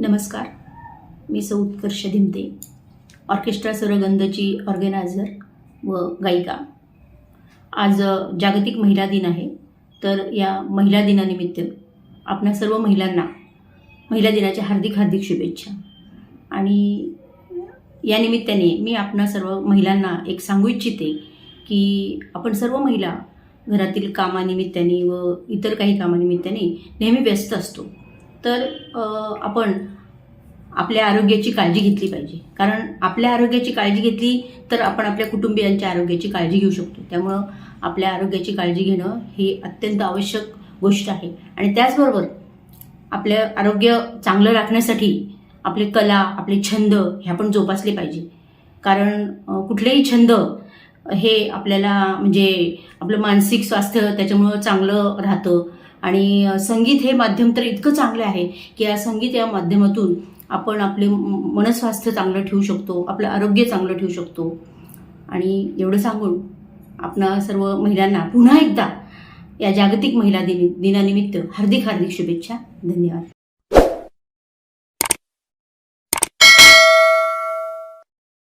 नमस्कार. मी सौ उत्कर्ष धिमते orchestra सरगंधची organiser व गायिका. आज जागतिक महिला दिन आहे तर या महिला दिनानिमित्त आपणा सर्व महिलांना महिला दिनाच्या हार्दिक हार्दिक शुभेच्छा. आणि या निमित्ताने मी आपणा सर्व महिलांना एक सांगू इच्छिते की आपण सर्व महिला घरातील कामानिमित्ताने व इतर काही कामानिमित्ताने नेहमी व्यस्त असतो. तर आपण आपल्या आरोग्याची काळजी घेतली पाहिजे. कारण आपल्या आरोग्याची काळजी घेतली तर आपण आपल्या कुटुंबियांच्या आरोग्याची काळजी घेऊ शकतो. त्यामुळं आपल्या आरोग्याची काळजी घेणं ही अत्यंत आवश्यक गोष्ट आहे. आणि त्याचबरोबर आपलं आरोग्य चांगलं राखण्यासाठी आपले कला आपले छंद हे आपण जोपासले पाहिजे. कारण कुठलेही छंद हे आपल्याला म्हणजे आपलं मानसिक स्वास्थ्य त्याच्यामुळं चांगलं राहतं. आणि संगीत हे माध्यम तर इतकं चांगलं आहे की या संगीत या माध्यमातून आपण आपले मनस्वास्थ्य चांगलं ठेवू शकतो आपलं आरोग्य चांगलं ठेवू शकतो. आणि एवढं सांगून आपणा सर्व महिलांना पुन्हा एकदा या जागतिक महिला दिन दिनानिमित्त हार्दिक हार्दिक शुभेच्छा. धन्यवाद.